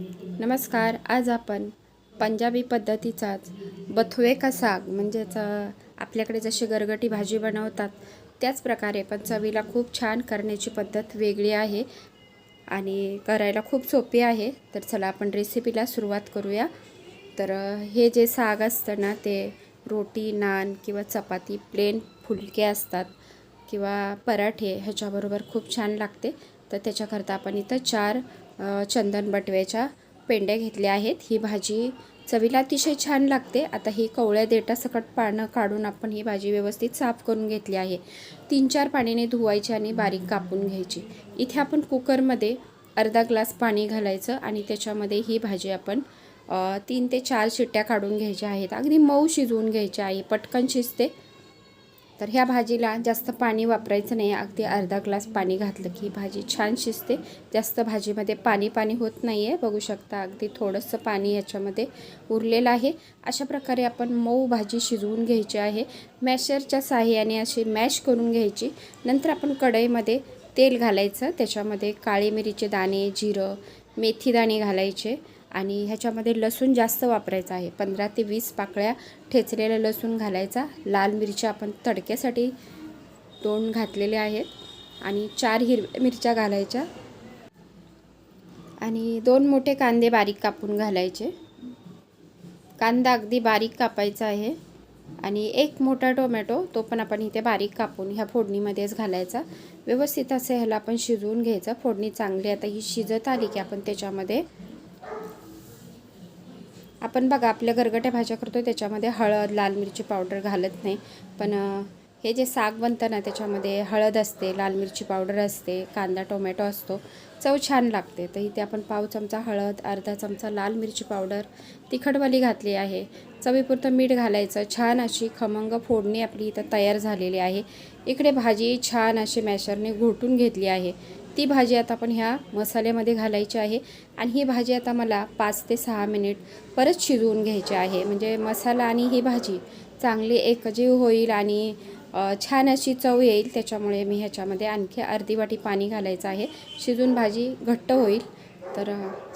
नमस्कार आज आपण पंजाबी पद्धतीचाच बथुए का साग म्हणजेच आपल्याकडे जशी गरगटी भाजी बनवतात त्याच प्रकारे पण चवीला खूप छान करण्याची पद्धत वेगळी आहे आणि करायला खूप सोपी आहे. तर चला आपण रेसिपीला सुरुवात करूया. तर हे जे साग असतं ना ते रोटी नान किंवा चपाती प्लेन फुलके असतात किंवा पराठे ह्याच्याबरोबर खूप छान लागते. तर त्याच्याकरता आपण इथं चार चंदन बटव्याच्या पेंड्या घेतल्या आहेत. ही भाजी चवीला अतिशय छान लागते. आता ही कवळ्या देटासकट पानं काढून आपण ही भाजी व्यवस्थित साफ करून घेतली आहे. तीन चार पाण्याने धुवायची आणि बारीक कापून घ्यायची. इथे आपण कुकरमध्ये अर्धा ग्लास पाणी घालायचं आणि त्याच्यामध्ये ही भाजी आपण तीन ते चार शिट्ट्या काढून घ्यायच्या आहेत. अगदी मऊ शिजवून घ्यायच्या आहे. पटकन शिजते. तर ह्या भाजीला जास्त पाणी वापरायचं नाही. अगदी अर्धा ग्लास पाणी घातलं की भाजी छान शिजते. जास्त भाजीमध्ये पाणी पाणी होत नाही आहे बघू शकता अगदी थोडंसं पाणी याच्यामध्ये उरलेलं आहे. अशा प्रकारे आपण मऊ भाजी शिजवून घ्यायची आहे. मॅशरच्या साह्याने अशी मॅश करून घ्यायची. नंतर आपण कढईमध्ये तेल घालायचं. त्याच्यामध्ये काळी मिरीचे दाणे जिरं मेथी दाणे घालायचे. आणि ह्याच्यामध्ये लसूण जास्त वापरायचं आहे. पंधरा ते वीस पाकळ्या ठेचलेला लसूण घालायचा. लाल मिरच्या आपण तडक्यासाठी दोन घातलेले आहेत आणि चार हिरव्या मिरच्या घालायच्या. आणि दोन मोठे कांदे बारीक कापून घालायचे. कांदा अगदी बारीक कापायचा आहे आणि एक मोठा टोमॅटो तो पण आपण इथे बारीक कापून ह्या फोडणीमध्येच घालायचा. व्यवस्थित असं ह्याला आपण शिजवून घ्यायचं. फोडणी चांगली आता ही शिजत आली की आपण त्याच्यामध्ये आपण बघा आपल्या गरगट्या भाज्या करतो त्याच्यामध्ये हळद लाल मिरची पावडर घालत नाही. पण हे जे साग बनतं ना त्याच्यामध्ये हळद असते लाल मिरची पावडर असते कांदा टोमॅटो असतो. चव छान लागते. तर इथे आपण पाव चमचा हळद अर्धा चमचा लाल मिरची पावडर तिखटवाली घातली आहे. चवीपुरतं मीठ घालायचं. छान अशी खमंग फोडणी आपली इथं तयार झालेली आहे. इकडे भाजी छान अशी मॅशरने घोटून घेतली आहे. ती भाजी आता आपण ह्या मसाल्यामध्ये घालायची आहे. आणि ही भाजी आता मला पाच ते सहा मिनिट परत शिजवून घ्यायची आहे. म्हणजे मसाला आणि ही भाजी चांगली एकजीव होईल आणि छान अशी चव येईल. त्याच्यामुळे मी ह्याच्यामध्ये आणखी अर्धी वाटी पाणी घालायचं आहे. शिजून भाजी घट्ट होईल. तर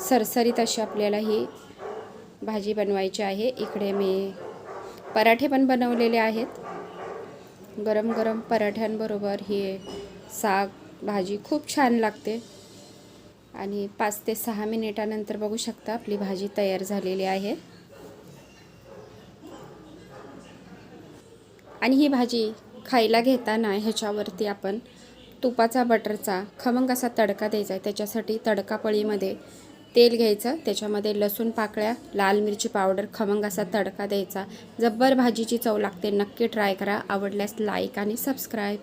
सरसरीत अशी आपल्याला ही भाजी बनवायची आहे. इकडे मी पराठे पण बनवलेले आहेत. गरम गरम पराठ्यांबरोबर हे साग भाजी खूप छान लागते. आणि पाच ते सहा मिनिटानंतर बघू शकता आपली भाजी तयार झालेली आहे. आणि ही भाजी खायला घेताना ह्याच्यावरती आपण तुपाचा बटरचा खमंग असा तडका द्यायचा आहे. त्याच्यासाठी तडकापळीमध्ये तेल घ्यायचं. त्याच्यामध्ये लसूण पाकळ्या लाल मिरची पावडर खमंग असा तडका द्यायचा. जब्बर भाजीची चव लागते. नक्की ट्राय करा. आवडल्यास लाईक आणि सबस्क्राईब.